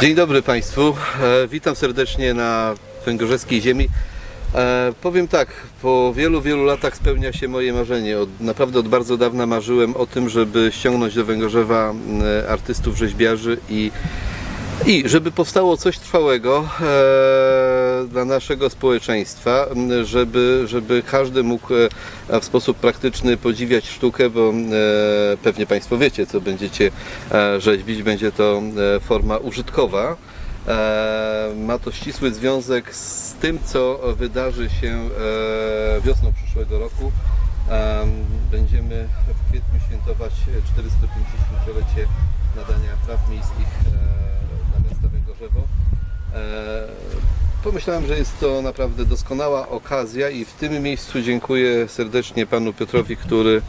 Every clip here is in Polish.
Dzień dobry Państwu. E, witam serdecznie na węgorzeskiej ziemi. E, powiem tak, po wielu, wielu latach spełnia się moje marzenie. Od, naprawdę od bardzo dawna marzyłem o tym, żeby ściągnąć do Węgorzewa e, artystów, rzeźbiarzy i, i żeby powstało coś trwałego e, dla naszego społeczeństwa, żeby, żeby każdy mógł e, w sposób praktyczny podziwiać sztukę, bo e, pewnie Państwo wiecie, co będziecie e, rzeźbić. Będzie to e, forma użytkowa. E, Ma to ścisły związek z tym, co wydarzy się e, wiosną przyszłego roku. Em, Będziemy w kwietniu świętować 450-lecie nadania praw miejskich e, E, Pomyślałem, że jest to naprawdę doskonała okazja i w tym miejscu dziękuję serdecznie panu Piotrowi, który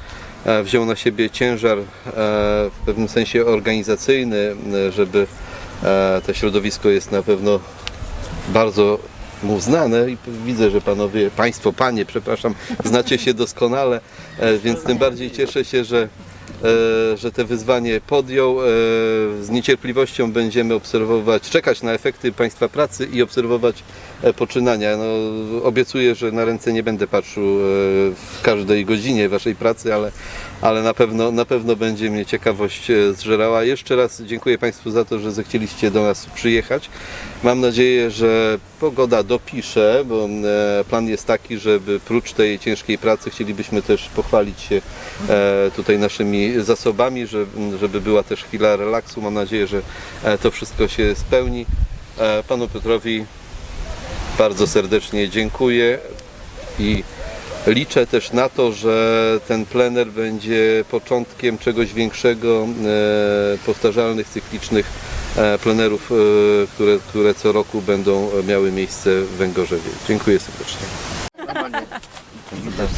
e, wziął na siebie ciężar e, w pewnym sensie organizacyjny, żeby to środowisko jest na pewno bardzo mu znane i widzę, że panowie, państwo, panie, przepraszam, znacie się doskonale, więc tym bardziej cieszę się, że, że te wyzwanie podjął. E, Z niecierpliwością będziemy obserwować, czekać na efekty państwa pracy i obserwować e, poczynania. No, obiecuję, że na ręce nie będę patrzył e, w każdej godzinie waszej pracy, ale, ale na, pewno, na pewno będzie mnie ciekawość e, zżerała. Jeszcze raz dziękuję Państwu za to, że zechcieliście do nas przyjechać. Mam nadzieję, że pogoda dopisze, bo e, plan jest taki, żeby prócz tej ciężkiej pracy chcielibyśmy też pochwalić się e, tutaj naszymi zasobami, że- żeby była też chwila relaksu. Mam nadzieję, że e, to wszystko się spełni. E, Panu Piotrowi bardzo serdecznie dziękuję i liczę też na to, że ten plener będzie początkiem czegoś większego, e, powtarzalnych, cyklicznych plenerów, które, które co roku będą miały miejsce w Węgorzewie. Dziękuję serdecznie.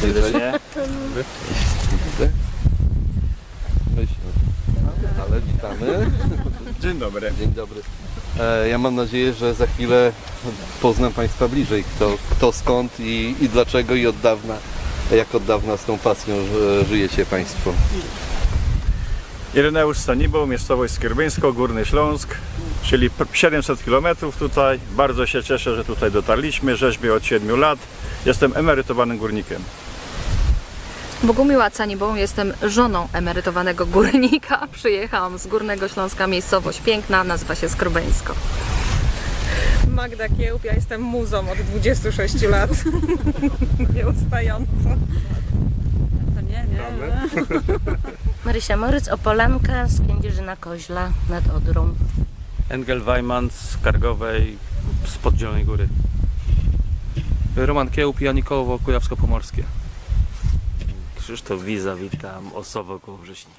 Serdecznie. Ale witamy. Dzień dobry. Dzień dobry. E, Ja mam nadzieję, że za chwilę poznam Państwa bliżej, kto, kto skąd i, i dlaczego i od dawna, jak od dawna z tą pasją e, żyjecie Państwo. Ireneusz Stanibo, miejscowość Skierbyńsko, Górny Śląsk, czyli p- 700 km tutaj. Bardzo się cieszę, że tutaj dotarliśmy. Rzeźbię od 7 lat. Jestem emerytowanym górnikiem. Bogumiła Canibą, jestem żoną emerytowanego górnika. Przyjechałam z Górnego Śląska, miejscowość piękna, nazywa się Skrobeńsko. Magda Kiełb, ja jestem muzą od 26 lat. Nieustająco. To nie, nie. Marysia Moryc, Opolanka z Kędzierzyna Koźla nad Odrą. Engel Weiman z Kargowej z Podzielonej Góry. Roman Kiełb, Janikowo, Kujawsko-Pomorskie. Krzysztof Wiza, witam, Osowo koło Wrześni.